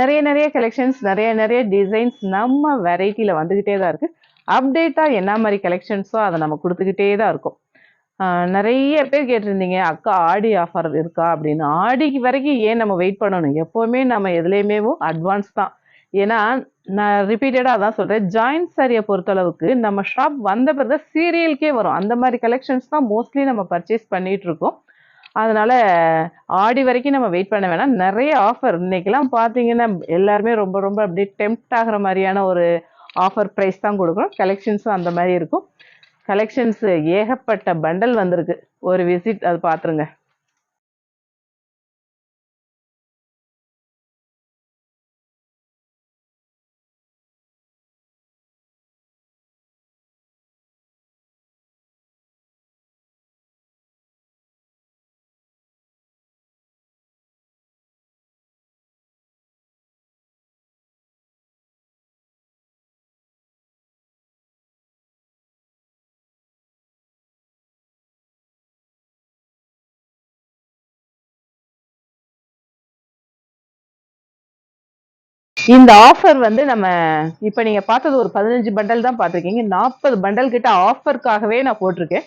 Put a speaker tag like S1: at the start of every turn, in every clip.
S1: நிறைய நிறைய கலெக்ஷன்ஸ் நிறைய நிறைய டிசைன்ஸ் நம்ம வெரைட்டியில் வந்துக்கிட்டே தான் இருக்குது அப்டேட்டாக என்ன மாதிரி கலெக்ஷன்ஸோ அதை நம்ம கொடுத்துக்கிட்டே தான் இருக்கும். நிறைய பேர் கேட்டிருந்தீங்க அக்கா ஆடி ஆஃபர் இருக்கா? அப்படின்னு. ஆடிக்கு வரைக்கும் ஏன் நம்ம வெயிட் பண்ணணும்? எப்போவுமே நம்ம எதுலேயுமே அட்வான்ஸ் தான். ஏன்னா நான் ரிப்பீட்டடாக அதான் சொல்கிறேன் ஜாயின்ட் சாரியை பொறுத்தளவுக்கு நம்ம ஷாப் வந்த பிறகு சீரியலுக்கே வரும். அந்த மாதிரி கலெக்ஷன்ஸ் தான் மோஸ்ட்லி நம்ம பர்ச்சேஸ் பண்ணிகிட்ருக்கோம் இருக்கோம். அதனால் ஆடி வரைக்கும் நம்ம வெயிட் பண்ண வேணாம். நிறைய ஆஃபர் இன்னைக்கெல்லாம் பார்த்தீங்கன்னா எல்லாருமே ரொம்ப ரொம்ப அப்படியே டெம்ப்ட் ஆகிற மாதிரியான ஒரு ஆஃபர் ப்ரைஸ் தான் கொடுக்குறோம். கலெக்ஷன்ஸும் அந்த மாதிரி இருக்கும். கலெக்ஷன்ஸு ஏகப்பட்ட பண்டல் வந்திருக்கு. ஒரு விசிட் அது பார்த்துருங்க. இந்த ஆஃபர் வந்து நம்ம இப்போ நீங்கள் பார்த்தது ஒரு பதினஞ்சு பண்டல் தான் பார்த்துருக்கீங்க. நாற்பது பண்டல் கிட்ட ஆஃபருக்காகவே நான் போட்டிருக்கேன்.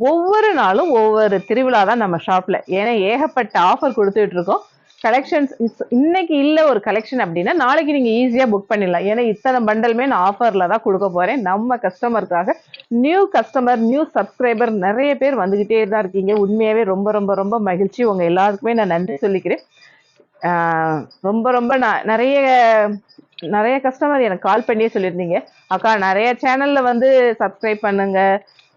S1: ஒவ்வொரு நாளும் ஒவ்வொரு திருவிழா தான் நம்ம ஷாப்பில் ஏன்னா ஏகப்பட்ட ஆஃபர் கொடுத்துட்டு இருக்கோம். கலெக்ஷன்ஸ் இன்னைக்கு இல்லை ஒரு கலெக்ஷன் அப்படின்னா நாளைக்கு நீங்கள் ஈஸியாக புக் பண்ணிடலாம். ஏன்னா இத்தனை பண்டலுமே நான் ஆஃபரில் தான் கொடுக்க போகிறேன் நம்ம கஸ்டமருக்காக நியூ கஸ்டமர் நியூ சப்ஸ்கிரைபர் நிறைய பேர் வந்துக்கிட்டே தான் இருக்கீங்க. உண்மையாகவே ரொம்ப ரொம்ப ரொம்ப மகிழ்ச்சி. உங்கள் எல்லாருக்குமே நான் நன்றி சொல்லிக்கிறேன். ரொம்ப ரொம்ப நான் நிறைய நிறைய கஸ்டமர் எனக்கு கால் பண்ணியே சொல்லியிருந்தீங்க. அக்கா நிறைய சேனல்ல வந்து சப்ஸ்கிரைப் பண்ணுங்க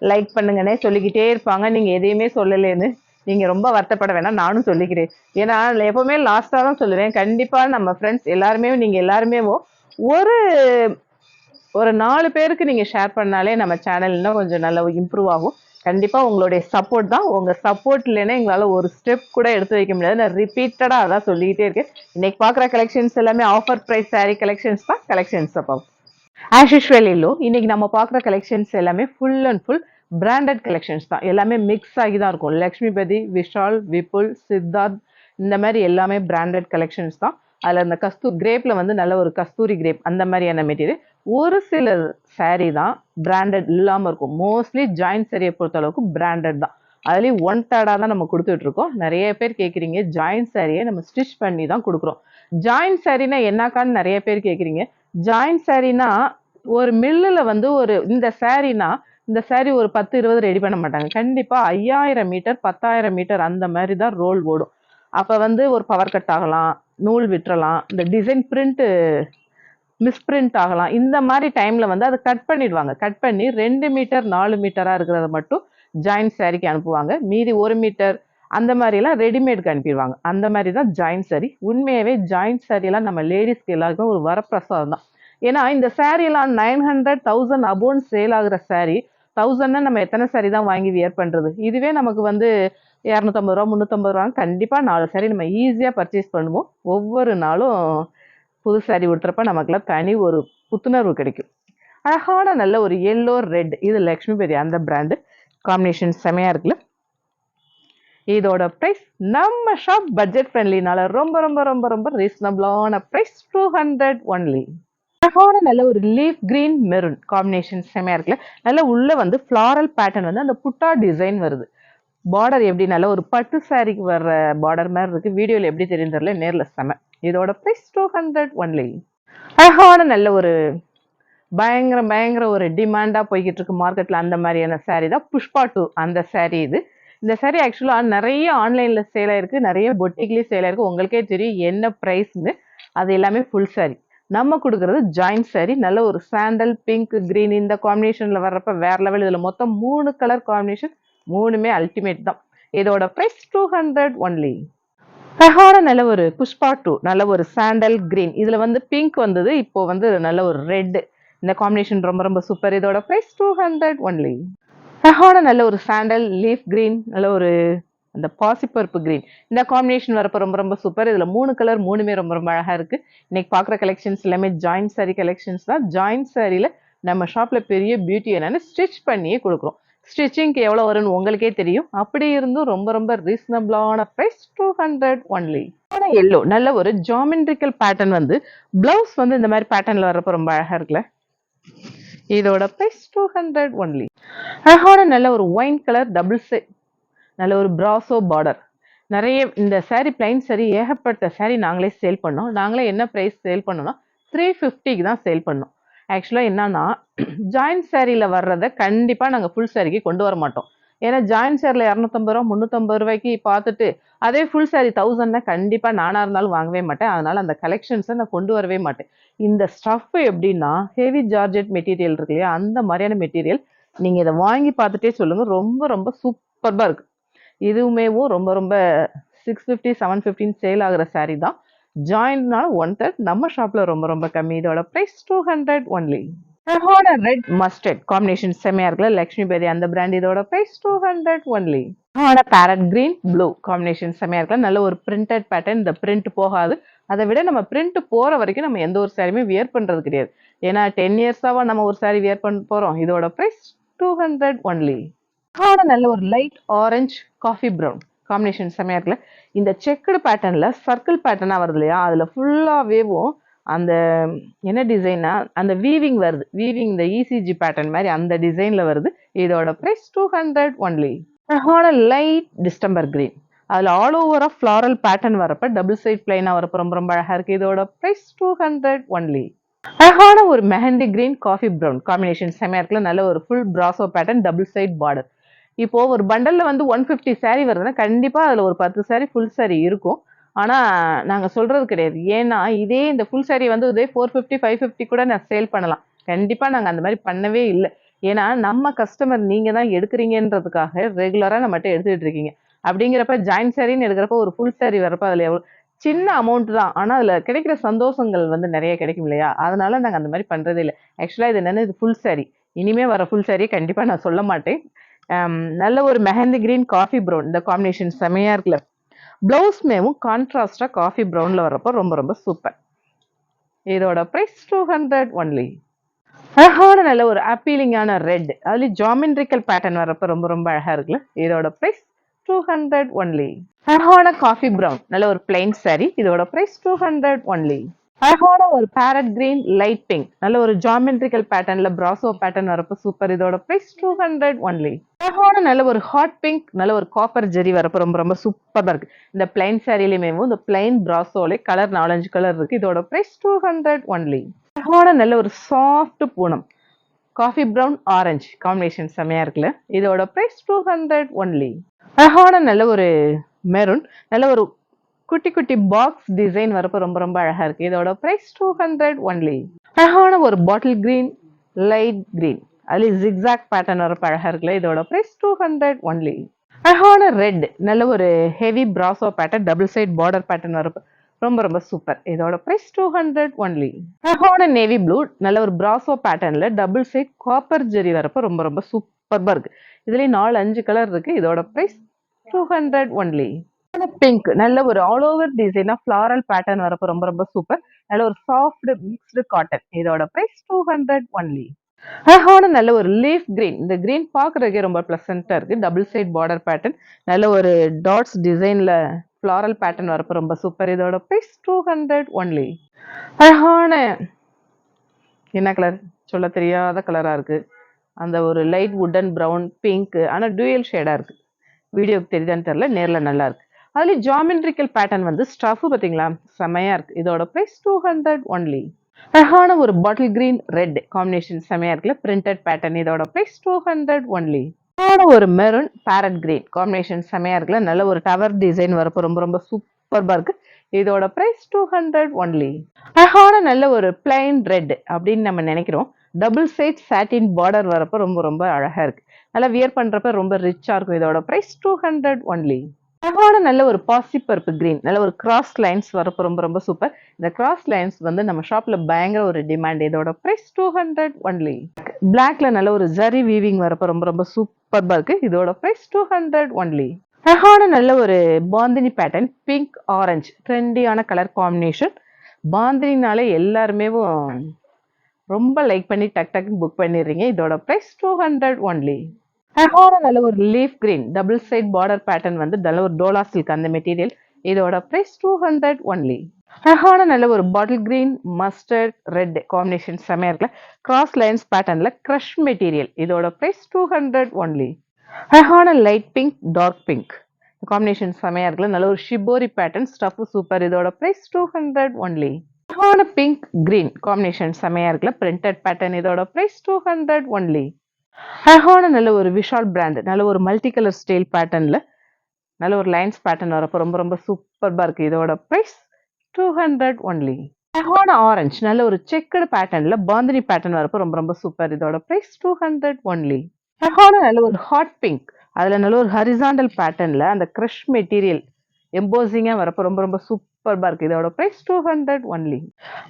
S1: லைக் பண்ணுங்கன்னே சொல்லிக்கிட்டே இருப்பாங்க. நீங்க எதையுமே சொல்லலேன்னு. நீங்க ரொம்ப வருத்தப்பட வேணாம் நானும் சொல்லிக்கிறேன். ஏன்னா எப்பவுமே லாஸ்டா தான் சொல்லுவேன். கண்டிப்பா நம்ம ஃப்ரெண்ட்ஸ் எல்லாருமே நீங்க எல்லாருமே ஒரு ஒரு நாலு பேருக்கு நீங்க ஷேர் பண்ணாலே நம்ம சேனல் இன்னும் கொஞ்சம் நல்லா இம்ப்ரூவ் ஆகும். கண்டிப்பாக உங்களுடைய சப்போர்ட் தான். உங்க சப்போர்ட் இல்லைன்னா எங்களால் ஒரு ஸ்டெப் கூட எடுத்து வைக்க முடியாது. நான் ரிப்பீட்டடாக அதான் சொல்லிக்கிட்டே இருக்கேன். இன்னைக்கு பாக்குற கலெக்ஷன்ஸ் எல்லாமே ஆஃபர் ப்ரைஸ் saree கலெக்ஷன்ஸ் தான். கலெக்ஷன்ஸ் அப்போ. ஆஷ் யூஸ்வல் இல்லோ இன்னைக்கு நம்ம பார்க்குற கலெக்ஷன்ஸ் எல்லாமே full and full branded collections தான். எல்லாமே மிக்ஸ் ஆகி தான் இருக்கும். லக்ஷ்மிபதி விஷால் விபுல் சித்தார்த் இந்த மாதிரி எல்லாமே பிராண்டட் கலெக்ஷன்ஸ் தான். அதில் அந்த கஸ்தூர் கிரேப்பில் வந்து நல்ல ஒரு கஸ்தூரி கிரேப் அந்த மாதிரியான மெட்டீரியல் ஒரு சில சேரீ தான் பிராண்டட் இல்லாமல் இருக்கும். மோஸ்ட்லி ஜாயின்ட் சாரியை பொறுத்த அளவுக்கு பிராண்டட் தான். அதுலேயும் ஒன் தேர்டாக தான் நம்ம கொடுத்துட்ருக்கோம் நிறைய பேர் கேட்குறீங்க ஜாயின்ட் சாரியை நம்ம ஸ்டிச் பண்ணி தான் கொடுக்குறோம். ஜாயின்ட் சாரினா என்னக்கான்னு நிறைய பேர் கேட்குறீங்க ஜாயின்ட் சாரினா ஒரு மில்லில் வந்து ஒரு இந்த சாரீனா இந்த saree ஒரு பத்து இருபது ரெடி பண்ண மாட்டாங்க. கண்டிப்பாக ஐயாயிரம் மீட்டர் பத்தாயிரம் மீட்டர் அந்த மாதிரி தான் ரோல் ஓடும். அப்போ வந்து ஒரு பவர் கட் ஆகலாம். நூல் விட்டுறலாம். இந்த டிசைன் பிரிண்ட்டு மிஸ்பிரிண்ட் ஆகலாம். இந்த மாதிரி டைமில் வந்து அதை கட் பண்ணிடுவாங்க. கட் பண்ணி ரெண்டு மீட்டர் நாலு மீட்டராக இருக்கிறத மட்டும் ஜாயின்ட் சாரிக்கு அனுப்புவாங்க. மீதி ஒரு மீட்டர் அந்த மாதிரிலாம் ரெடிமேடுக்கு அனுப்பிடுவாங்க. அந்த மாதிரி தான் ஜாயின்ட் சாரி உண்மையாகவே ஜாயின்ட் சாரியெல்லாம் நம்ம லேடிஸ்க்கு எல்லாருக்கும் ஒரு வரப்பிரசாதம் தான். ஏன்னா இந்த சாரியெல்லாம் nine hundred thousand upon sale ஆகிற சாரி தௌசண்ட்னா நம்ம எத்தனை சாரி தான் வாங்கி வியர் பண்ணுறது இதுவே நமக்கு வந்து இரநூத்தம்பது ரூபா முந்நூற்றம்பது ரூபா கண்டிப்பாக நாலு சாரி நம்ம ஈஸியாக பர்ச்சேஸ் பண்ணுவோம். ஒவ்வொரு நாளும் புது சாரி உடுத்துறப்ப நமக்குலாம் தனி ஒரு புத்துணர்வு கிடைக்கும். அழகான நல்ல ஒரு எல்லோ ரெட் இது லக்ஷ்மி பெரிய அந்த பிராண்டு காம்பினேஷன் செமையாக இருக்குல்ல? இதோட ப்ரைஸ் நம்ம ஷாப் பட்ஜெட் ஃப்ரெண்ட்லினால ரொம்ப ரொம்ப ரொம்ப ரொம்ப ரீசனபிளான ப்ரைஸ் டூ ஹண்ட்ரட் ஒன்லி அழகான நல்ல ஒரு லீஃப் கிரீன் மெரூன் காம்பினேஷன் செமையாக இருக்குல்ல? நல்ல உள்ளே வந்து ஃப்ளாரல் பேட்டர்ன் வந்து அந்த புட்டா டிசைன் வருது. பார்டர் எப்படின்னால ஒரு பட்டு சாரிக்கு வர்ற பார்டர் மாதிரி இருக்குது வீடியோவில் எப்படி தெரியும் தெரியல நேரில் செம. இதோட ப்ரைஸ் டூ ஹண்ட்ரட் ஒன்லி அழகான நல்ல ஒரு பயங்கர பயங்கர ஒரு டிமாண்டாக போய்கிட்டு இருக்கு மார்க்கெட்டில் அந்த மாதிரியான சாரீ தான் புஷ்பா டூ அந்த சாரீ இது. இந்த சாரீ ஆக்சுவலாக நிறைய ஆன்லைனில் சேல் ஆயிருக்கு. நிறைய பொட்டிக்லேயும் சேல் ஆயிருக்கு. உங்களுக்கே தெரியும் என்ன ப்ரைஸ்னு அது எல்லாமே ஃபுல் சாரீ நம்ம கொடுக்குறது ஜாயின்ட் சாரீ நல்ல ஒரு சாண்டல் பிங்க் க்ரீன் இந்த காம்பினேஷனில் வர்றப்ப வேற லெவல் இதில் மொத்தம் மூணு கலர் காம்பினேஷன் மூணுமே அல்டிமேட் தான். இதோட ப்ரைஸ் டூ ஹண்ட்ரட் ஒன்லி அழகான நல்ல ஒரு புஷ்பா டூ நல்ல ஒரு சாண்டல் கிரீன் இதில் வந்து பிங்க் வந்தது இப்போ வந்து நல்ல ஒரு ரெட்டு இந்த காம்பினேஷன் ரொம்ப ரொம்ப சூப்பர் இதோட ப்ரைஸ் டூ ஹண்ட்ரட் ஒன்லி அழகான நல்ல ஒரு சாண்டல் லீஃப் கிரீன் நல்ல ஒரு அந்த பாசிப்பருப்பு கிரீன் இந்த காம்பினேஷன் வரப்போ ரொம்ப ரொம்ப சூப்பர் இதில் மூணு கலர் மூணுமே ரொம்ப ரொம்ப அழகாக இருக்குது இன்னைக்கு பார்க்குற கலெக்ஷன்ஸ் எல்லாமே ஜாயின்ட் சாரி கலெக்ஷன்ஸ் தான். ஜாயின்ட் சாரியில் நம்ம ஷாப்பில் பெரிய பியூட்டி என்னென்னு ஸ்டிச் பண்ணியே கொடுக்குறோம். ஸ்டிச்சிங்க்கு எவ்வளோ வரும்னு உங்களுக்கே தெரியும். அப்படி இருந்தும் ரொம்ப ரொம்ப ரீசனபிளான ப்ரைஸ் டூ ஹண்ட்ரட் ஒன்லி ஆனால் எல்லோ நல்ல ஒரு ஜாமெண்ட்ரிக்கல் பேட்டர்ன் வந்து பிளவுஸ் வந்து இந்த மாதிரி பேட்டர்னில் வர்றப்போ ரொம்ப அழகாக இருக்குல்ல? இதோட ப்ரைஸ் டூ ஹண்ட்ரட் ஒன்லி அழகான நல்ல ஒரு ஒயின் கலர் டபுள் சே நல்ல ஒரு ப்ராசோ பார்டர் நிறைய இந்த சாரீ பிளைன் சரி ஏகப்பட்ட சாரீ நாங்களே சேல் பண்ணோம். நாங்களே என்ன ப்ரைஸ் சேல் பண்ணோம்னா த்ரீ ஃபிஃப்டிக்கு தான் சேல் பண்ணோம். ஆக்சுவலாக என்னன்னா ஜாயின்ட் சேரீயில் வர்றதை கண்டிப்பாக நாங்கள் ஃபுல் சாரிக்கு கொண்டு வர மாட்டோம். ஏன்னா ஜாயின்ட் சேரில் இரநூத்தம்பது ரூபா முந்நூற்றம்பது ரூபாய்க்கு பார்த்துட்டு அதே ஃபுல் சாரி தௌசண்ட்னா கண்டிப்பாக நானாக இருந்தாலும் வாங்கவே மாட்டேன். அதனால் அந்த கலெக்ஷன்ஸை நான் கொண்டு வரவே மாட்டேன். இந்த ஸ்டஃப் எப்படின்னா ஹெவி ஜார்ஜெட் மெட்டீரியல் இருக்கு இல்லையா அந்த மாதிரியான மெட்டீரியல் நீங்கள் இதை வாங்கி பார்த்துட்டே சொல்லுங்கள் ரொம்ப ரொம்ப சூப்பர்பாக இருக்குது இதுவுமேவும் ரொம்ப ரொம்ப six fifty seven fifteen sale ஆகிற சாரீ தான். ஜாயின்ட்னால ஒன் தேர்ட் நம்ம ஷாப்ல ரொம்ப ரொம்ப கம்மி. இதோட ப்ரைஸ் டூ ஹண்ட்ரட் ஒன்லி ஹோட ரெட் மஸ்டர்ட் காம்பினேஷன் செம்மையாக இருக்குல்ல? லக்ஷ்மி பேரி அந்த பிராண்ட் இதோட ப்ரைஸ் டூ ஹண்ட்ரட் ஒன்லி ஹோட பேரட் கிரீன் ப்ளூ காம்பினேஷன் செம்மையாக இருக்குல்ல? நல்ல ஒரு பிரிண்டட் பேட்டர்ன் இந்த பிரிண்ட் போகாது. அதை விட நம்ம பிரிண்ட் போற வரைக்கும் நம்ம எந்த ஒரு சாரியுமே வியர் பண்றது கிடையாது. ஏன்னா டென் இயர்ஸாவா நம்ம ஒரு சாரி வியர் பண்ண போறோம். இதோட ப்ரைஸ் டூ ஹண்ட்ரட் ஒன்லி நல்ல ஒரு light orange coffee brown combination செம்மையாக இருக்குல்ல? இந்த செக்குடு பேட்டர்னில் சர்க்கிள் பேட்டர்னாக வருது இல்லையா? அதில் ஃபுல்லாகவேவும் அந்த என்ன டிசைனா அந்த வீவிங் வருது. வீவிங் இந்த இசிஜி பேட்டர்ன் மாதிரி அந்த டிசைனில் வருது. இதோட ப்ரைஸ் டூ ஹண்ட்ரட் ஒன்லி அழகான லைட் டிஸ்டம்பர் க்ரீன் அதில் ஆல் ஓவராக ஃப்ளாரல் பேட்டர்ன் வரப்போ டபுள் சைட் பிளைனாக வரப்போ ரொம்ப ரொம்ப அழகாக இருக்குது இதோட ப்ரைஸ் டூ ஹண்ட்ரட் ஒன்லி அழகான ஒரு mehndi green coffee brown combination செமையா இருக்குல்ல? நல்ல ஒரு full brasso pattern double side border இப்போ ஒரு பண்டலில் வந்து ஒன் ஃபிஃப்டி சாரீ வருதுன்னா கண்டிப்பாக அதில் ஒரு பத்து சாரீ ஃபுல் சாரீ இருக்கும். ஆனால் நாங்கள் சொல்கிறது கிடையாது. ஏன்னா இதே இந்த ஃபுல் சாரீ வந்து இதே ஃபோர் ஃபிஃப்டி ஃபைவ் ஃபிஃப்டி கூட நான் சேல் பண்ணலாம். கண்டிப்பாக நாங்கள் அந்த மாதிரி பண்ணவே இல்லை. ஏன்னா நம்ம கஸ்டமர் நீங்கள் தான் எடுக்கிறீங்கன்றதுக்காக ரெகுலராக நம்மகிட்ட எடுத்துகிட்டு இருக்கீங்க. அப்படிங்கிறப்ப ஜாயின் சாரின்னு எடுக்கிறப்ப ஒரு ஃபுல் சாரி வரப்ப அதில் எவ்வளோ சின்ன அமௌண்ட் தான். ஆனால் அதில் கிடைக்கிற சந்தோஷங்கள் வந்து நிறைய கிடைக்கும் இல்லையா? அதனால நாங்கள் அந்த மாதிரி பண்ணுறதே இல்லை. ஆக்சுவலாக இது என்னென்னு இது ஃபுல் சாரி இனிமேல் வர ஃபுல் சாரியை கண்டிப்பாக நான் சொல்ல மாட்டேன். நல்ல ஒரு மெஹந்தி கிரீன் காஃபி ப்ரௌன் இந்த காம்பினேஷன் செமையாக இருக்குல்ல. ப்ளவுஸ் மேவும் கான்ட்ராஸ்டாக காஃபி ப்ரௌனில் வர்றப்போ ரொம்ப ரொம்ப சூப்பர் இதோட ப்ரைஸ் டூ ஹண்ட்ரட் ஒன்லி அழகான நல்ல ஒரு அப்பீலிங்கான ரெட் அதுலேயும் ஜாமெண்ட்ரிக்கல் பேட்டர்ன் வரப்போ ரொம்ப ரொம்ப அழகாக இருக்குல்ல. இதோட ப்ரைஸ் டூ ஹண்ட்ரட் ஒன்லி அழகான காஃபி ப்ரௌன் நல்ல ஒரு பிளைன் சாரி இதோட ப்ரைஸ் டூ ஹண்ட்ரட் ஒன்லி அழகான ஒரு பேரட் கிரீன் லைட் பிங்க் நல்ல ஒரு ஜாமெட்ரிக்கல் பேட்டர்ன்ல பிராசோ பேட்டர்ன் வரப்போ சூப்பர் இதோட பிரைஸ் டூ ஹண்ட்ரட் ஒன்லி அழகான நல்ல ஒரு ஹாட் பிங்க் நல்ல ஒரு காப்பர் ஜெரி வரப்போ ரொம்ப ரொம்ப சூப்பராக இருக்கு. இந்த பிளைன் சாரிலையுமே இந்த பிளைன் பிராசோலே கலர் நாலஞ்சு கலர் இருக்கு. இதோட பிரைஸ் டூ ஹண்ட்ரட் ஒன்லி அழகான நல்ல ஒரு soft Poonam. Coffee brown orange combination செமையா இருக்குல்ல? இதோட பிரைஸ் டூ ஹண்ட்ரட் ஒன்லி அழகான நல்ல ஒரு மெரூன் நல்ல ஒரு குட்டி குட்டி பாக்ஸ் டிசைன் வரப்போ ரொம்ப ரொம்ப அழகா இருக்கு. இதோட பிரைஸ் டூ ஹண்ட்ரட் ஒன்லி அழகான ஒரு பாட்டில் கிரீன் லைட் கிரீன் அதுல ஜிக்ஸாக் பேட்டர்ன் வரப்போ அழகா இருக்குல்ல இதோட பிரைஸ் டூ ஹண்ட்ரட் ஒன்லி அழகான ரெட் நல்ல ஒரு heavy brasso pattern double side border pattern வரப்போ ரொம்ப ரொம்ப சூப்பர் இதோட பிரைஸ் டூ ஹண்ட்ரட் ஒன்லி அழகான நேவி ப்ளூ நல்ல ஒரு பிராசோ பேட்டர்ன்ல டபுள் சைட் காப்பர் ஜெரி வரப்போ ரொம்ப ரொம்ப சூப்பர்பா இருக்கு. இதுலயும் நாலு அஞ்சு கலர் இருக்கு. இதோட price two hundred only pink நல்ல ஒரு ஆல் ஓவர் டிசைனா ஃபிளாரல் பேட்டர்ன் வரப்போ ரொம்ப ரொம்ப சூப்பர் நல்ல ஒரு சாஃப்ட் மிக்ஸ்டு காட்டன் இதோட பிரைஸ் டூ ஹண்ட்ரட் ஒன்லி அழகான நல்ல ஒரு லீஃப் கிரீன் இந்த கிரீன் பார்க்குறதுக்கே ரொம்ப ப்ளசண்ட்டாக இருக்குது டபுள் சைட் பார்டர் பேட்டர்ன் நல்ல ஒரு டாட்ஸ் டிசைனில் ஃப்ளாரல் பேட்டர்ன் வரப்போ ரொம்ப சூப்பர் இதோட ப்ரைஸ் டூ ஹண்ட்ரட் ஒன்லி அழகான என்ன கலர் சொல்ல தெரியாத கலராக இருக்குது அந்த ஒரு லைட் வுட்டன் ப்ரௌன் பிங்க் ஆனால் டூயல் ஷேடாக இருக்குது வீடியோக்கு தெரியுதான்னு தெரில நேரில் நல்லா இருக்கு. அதுலேயும் ஜாமெண்ட்ரிக்கல் பேட்டர்ன் வந்து ஸ்டஃப் பார்த்தீங்களா? செமையாக இருக்குது இதோட ப்ரைஸ் டூ ஹண்ட்ரட் ஒன்லி அழகான ஒரு பாட்டில் கிரீன் ரெட் காம்பினேஷன் செமையாக இருக்குல்ல? பிரிண்டட் பேட்டர்ன் இதோட ப்ரைஸ் டூ ஹண்ட்ரட் ஒன்லி ஒரு மெரூன் பேரட் கிரீன் காம்பினேஷன் செமையாக இருக்குல்ல? நல்ல ஒரு டவர் டிசைன் வரப்போ ரொம்ப ரொம்ப சூப்பர்பாக இருக்கு. இதோட ப்ரைஸ் டூ ஹண்ட்ரட் ஒன்லி அழகான நல்ல ஒரு பிளைன் ரெட் அப்படின்னு நம்ம நினைக்கிறோம். டபுள் சைட் சாட்டின் பார்டர் வரப்போ ரொம்ப ரொம்ப அழகாக இருக்கு. நல்லா வியர் பண்ணுறப்ப ரொம்ப ரிச்சாக இருக்கும். இதோட ப்ரைஸ் டூ ஹண்ட்ரட் ஒன்லி அழகான நல்ல ஒரு பாசி பருப்பு கிரீன் நல்ல ஒரு கிராஸ் லைன்ஸ் வரப்போ ரொம்ப ரொம்ப சூப்பர் இந்த கிராஸ் லைன்ஸ் வந்து நம்ம ஷாப்ல பயங்கர ஒரு டிமாண்ட் இதோட ப்ரைஸ் டூ ஹண்ட்ரட் ஒன்லி பிளாக்ல நல்ல ஒரு ஜரி வீவிங் வரப்போ ரொம்ப ரொம்ப சூப்பர்பாக இருக்கு. இதோட ப்ரைஸ் டூ ஹண்ட்ரட் ஒன்லி அழகான நல்ல ஒரு பாந்தினி பேட்டர்ன் பிங்க் ஆரஞ்சு ட்ரெண்டியான கலர் காம்பினேஷன் பாந்தினினாலே எல்லாருமே ரொம்ப லைக் பண்ணி டக் டக்குன்னு புக் பண்ணிடுறீங்க. இதோட ப்ரைஸ் டூ ஹண்ட்ரட் ஒன்லி அழகான நல்ல ஒரு leaf green double side border pattern வந்து நல்ல ஒரு டோலா சில்க் அந்த மெட்டீரியல் இதோட ப்ரைஸ் டூ ஹண்ட்ரட் ஒன்லி அழகான நல்ல ஒரு bottle green mustard red combination செமையா இருக்குல்ல? கிராஸ் லைன்ஸ் பேட்டர்ன்ல க்ரஷ் மெட்டீரியல் இதோட ப்ரைஸ் டூ ஹண்ட்ரட் ஒன்லி அழகான light pink dark pink combination செமையா இருக்குல்ல? நல்ல ஒரு ஷிபோரி பேட்டர்ன் ஸ்டஃப் சூப்பர் இதோட ப்ரைஸ் டூ ஹண்ட்ரட் ஒன்லி அழகான பிங்க் கிரீன் காம்பினேஷன் செமையா இருக்குல்ல? பிரிண்டட் பேட்டர்ன் இதோட ப்ரைஸ் டூ ஹண்ட்ரட் ஒன்லி அழகான நல்ல ஒரு விஷால் பிராண்ட் நல்ல ஒரு மல்டி கலர் ஸ்டைல் பேட்டர்னில் நல்ல ஒரு லைன்ஸ் பேட்டர்ன் வரப்போ ரொம்ப ரொம்ப சூப்பர்பாக இருக்குது இதோட ப்ரைஸ் டூ ஹண்ட்ரட் ஒன்லி அழகான ஆரஞ்சு நல்ல ஒரு செக்கடு பேட்டர்னில் பாந்தினி பேட்டர்ன் வரப்போ ரொம்ப ரொம்ப சூப்பர் இதோட ப்ரைஸ் டூ ஹண்ட்ரட் ஒன்லி அழகான நல்ல ஒரு ஹாட் பிங்க் அதுல நல்ல ஒரு ஹரிசாண்டல் பேட்டர்னில் அந்த க்ரஷ் மெட்டீரியல் எம்போசிங்காக வரப்போ ரொம்ப ரொம்ப சூப்பர் சூப்பர்பா இருக்கு. இதோட ப்ரைஸ் டூ ஹண்ட்ரட் ஒன்லி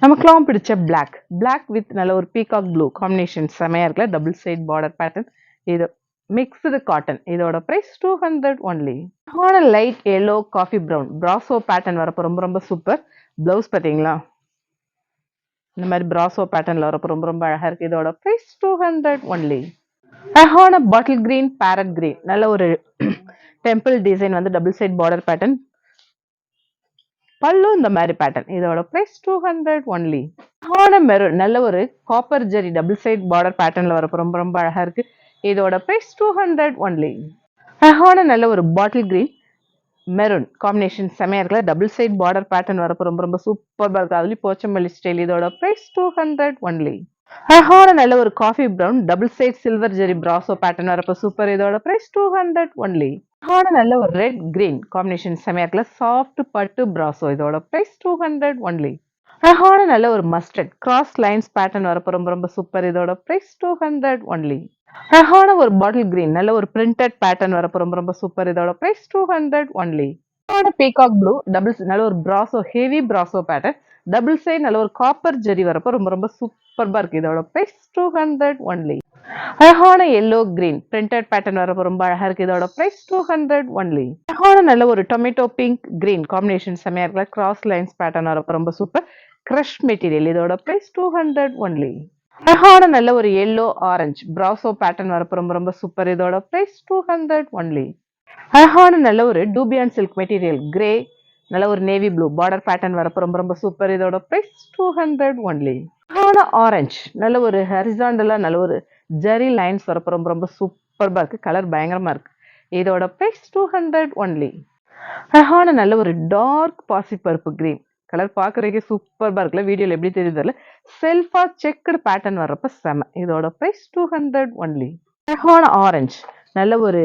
S1: நமக்குலாம் பிடிச்ச பிளாக் பிளாக் வித் நல்ல ஒரு பீகாக் ப்ளூ காம்பினேஷன் செமையாக இருக்குல்ல? டபுள் சைட் பார்டர் பேட்டர்ன் இது மிக்ஸ்டு காட்டன் இதோட ப்ரைஸ் டூ ஹண்ட்ரட் ஒன்லி ஆன light yellow coffee brown brasso pattern வரப்போ ரொம்ப ரொம்ப சூப்பர் ப்ளவுஸ் பார்த்தீங்களா இந்த மாதிரி ப்ராசோ பேட்டர்னில் வரப்போ ரொம்ப ரொம்ப அழகா இருக்குது இதோட ப்ரைஸ் டூ ஹண்ட்ரட் ஒன்லி அழகான பாட்டில் கிரீன் பேரட் கிரீன் நல்ல ஒரு டெம்பிள் டிசைன் வந்து double side border pattern pallu இந்த மாதிரி பேட்டர்ன் இதோட ப்ரைஸ் டூ ஹண்ட்ரட் ஒன்லி ஆன மெரூன் நல்ல ஒரு copper zari double side border பேட்டர்ன்ல வரப்போ ரொம்ப ரொம்ப அழகா இருக்கு. இதோட ப்ரைஸ் டூ ஹண்ட்ரட் ஒன்லி அழகான நல்ல ஒரு பாட்டில் கிரீன் மெரூன் காம்பினேஷன் செமையா இருக்குல்ல? டபுள் சைட் பார்டர் பேட்டர்ன் வரப்போ ரொம்ப ரொம்ப சூப்பர் இருக்கு. அதுலயும் போச்சம்பள்ளி ஸ்டைல் இதோட ப்ரைஸ் டூ ஹண்ட்ரட் ஒன்லி அழகான நல்ல ஒரு coffee brown double side silver zari brasso pattern வரப்போ சூப்பர் இதோட ப்ரைஸ் டூ ஹண்ட்ரட் ஒன்லி அழகான நல்ல ஒரு ரெட் கிரீன் காம்பினேஷன் செமையா இருக்குல்ல சாஃப்ட் பட்டு பிராசோ இதோட ப்ரைஸ் டூ ஹண்ட்ரட் ஒன்லி அழகான நல்ல ஒரு மஸ்டர்ட் கிராஸ் லைன்ஸ் பேட்டர்ன் வரப்போ ரொம்ப ரொம்ப சூப்பர் இதோட ப்ரைஸ் டூ ஹண்ட்ரட் ஒன்லி அழகான ஒரு பாட்டில் கிரீன் நல்ல ஒரு பிரிண்டட் பேட்டர்ன் வரப்போ ரொம்ப ரொம்ப சூப்பர் இதோட ப்ரைஸ் டூ ஹண்ட்ரட் ஒன்லி அழகான பீகாக் ப்ளூ டபுள் நல்ல ஒரு brasso heavy brasso pattern double side நல்ல ஒரு காப்பர் ஜெரி வரப்போ ரொம்ப ரொம்ப சூப்பர் சூப்பர்பா இருக்கு. இதோட ப்ரைஸ் டூ ஹண்ட்ரட் ஒன்லி அழகான எல்லோ கிரீன் பிரிண்டட் பேட்டர்ன் வரப்போ ரொம்ப அழகா இருக்கு. இதோட பிரைஸ் டூ ஹண்ட்ரட் ஒன்லி அழகான நல்ல ஒரு டொமேட்டோ பிங்க் கிரீன் காம்பினேஷன் செமையா இருக்குல்ல? கிராஸ் லைன்ஸ் பேட்டர்ன் வரப்போ ரொம்ப சூப்பர் கிரஷ் மெட்டீரியல் இதோட பிரைஸ் டூ ஹண்ட்ரட் ஒன்லி அழகான நல்ல ஒரு எல்லோ ஆரஞ்சு ப்ராசோ பேட்டர்ன் வரப்போ ரொம்ப ரொம்ப சூப்பர் இதோட பிரைஸ் டூ ஹண்ட்ரட் ஒன்லி அழகான நல்ல ஒரு டூபியான் சில்க் மெட்டீரியல் கிரே நல்ல ஒரு நேவி ப்ளூ பார்டர் பேட்டர்ன் வரப்போ ரொம்ப ரொம்ப சூப்பர் இதோட ப்ரைஸ் டூ ஹண்ட்ரட் ஒன்லி அழகான ஆரஞ்சு நல்ல ஒரு ஹரிசாண்டலாக நல்ல ஒரு ஜரி லைன்ஸ் வரப்போ ரொம்ப ரொம்ப சூப்பர்பாக இருக்குது கலர் பயங்கரமாக இருக்குது இதோட ப்ரைஸ் டூ ஹண்ட்ரட் ஒன்லி அழகான நல்ல ஒரு டார்க் பாசி பருப்பு கிரீன் கலர் பார்க்குறதுக்கே சூப்பராக இருக்குல்ல? வீடியோவில் எப்படி தெரியுது செல்ஃபாக செல்ஃபா செக்குடு பேட்டர்ன் வர்றப்ப செம. இதோட ப்ரைஸ் டூ ஹண்ட்ரட் ஒன்லி அழகான ஆரஞ்சு நல்ல ஒரு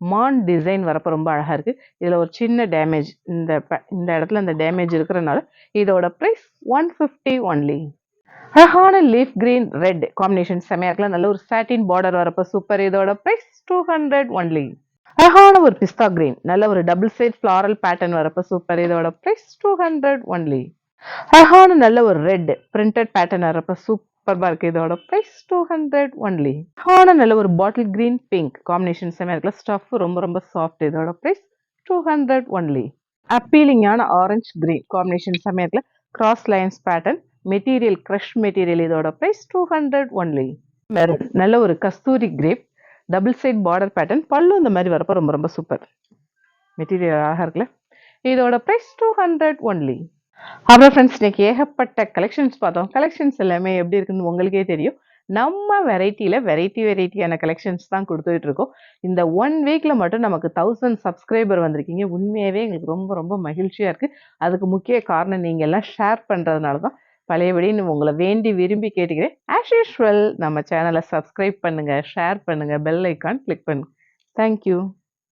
S1: மான் டிசைன் வரப்போ ரொம்ப அழகா இருக்கு. இதுல ஒரு சின்ன டேமேஜ் இந்த இந்த இடத்துல இந்த டேமேஜ் இருக்கிறனால இதோட ப்ரைஸ் ஒன் ஃபிஃப்டி ஒன்லி அழகான லீஃப் கிரீன் ரெட் காம்பினேஷன் செமையாக இருக்கலாம் நல்ல ஒரு சாட்டின் பார்டர் வரப்போ சூப்பர் இதோட ப்ரைஸ் டூ ஹண்ட்ரட் ஒன்லி அழகான ஒரு பிஸ்தா கிரீன் நல்ல ஒரு டபுள் சைட் ஃப்ளாரல் பேட்டர்ன் வரப்போ சூப்பர் இதோட ப்ரைஸ் டூ ஹண்ட்ரட் ஒன்லி அழகான நல்ல ஒரு ரெட் பிரிண்டட் பேட்டர்ன் சூப்பர் சூப்பர்பா இருக்கு. இதோட ப்ரைஸ் டூ ஹண்ட்ரட் ஒன்லி அழகான நல்ல ஒரு பாட்டில் கிரீன் பிங்க் காம்பினேஷன் செம்ம இருக்கல ஸ்டஃப் ரொம்ப ரொம்ப சாஃப்ட் இதோட ப்ரைஸ் டூ ஹண்ட்ரட் ஒன்லி அப்பீலிங்கான ஆரஞ்சு கிரீன் காம்பினேஷன் செமையா இருக்கலாம் cross lines pattern material crush material இதோட price two hundred only maroon நல்ல ஒரு Kasturi crepe double side border pattern pallu இந்த மாதிரி வரப்போ ரொம்ப ரொம்ப சூப்பர் மெட்டீரியல் அழகாக இருக்குல்ல. இதோட ப்ரைஸ் டூ ஹண்ட்ரட் ஒன்லி அப்புறம் ஃப்ரெண்ட்ஸ் இன்றைக்கி ஏகப்பட்ட கலெக்ஷன்ஸ் பார்த்தோம். கலெக்ஷன்ஸ் எல்லாமே எப்படி இருக்குன்னு உங்களுக்கே தெரியும். நம்ம வெரைட்டியில் வெரைட்டி வெரைட்டியான கலெக்ஷன்ஸ் தான் கொடுத்துட்டு இருக்கோம். இந்த ஒன் வீக்கில் மட்டும் நமக்கு தௌசண்ட் சப்ஸ்கிரைபர் வந்திருக்கீங்க. உண்மையாகவே எங்களுக்கு ரொம்ப ரொம்ப மகிழ்ச்சியாக இருக்குது அதுக்கு முக்கிய காரணம் நீங்கள் எல்லாம் ஷேர் பண்ணுறதுனால தான் பழையபடின்னு உங்களை வேண்டி விரும்பி கேட்டுக்கிறேன். ஆஸ் யூஷுவல் நம்ம சேனலை சப்ஸ்கிரைப் பண்ணுங்கள் ஷேர் பண்ணுங்கள் பெல் ஐக்கான் கிளிக் பண்ணுங்கள் தேங்க்யூ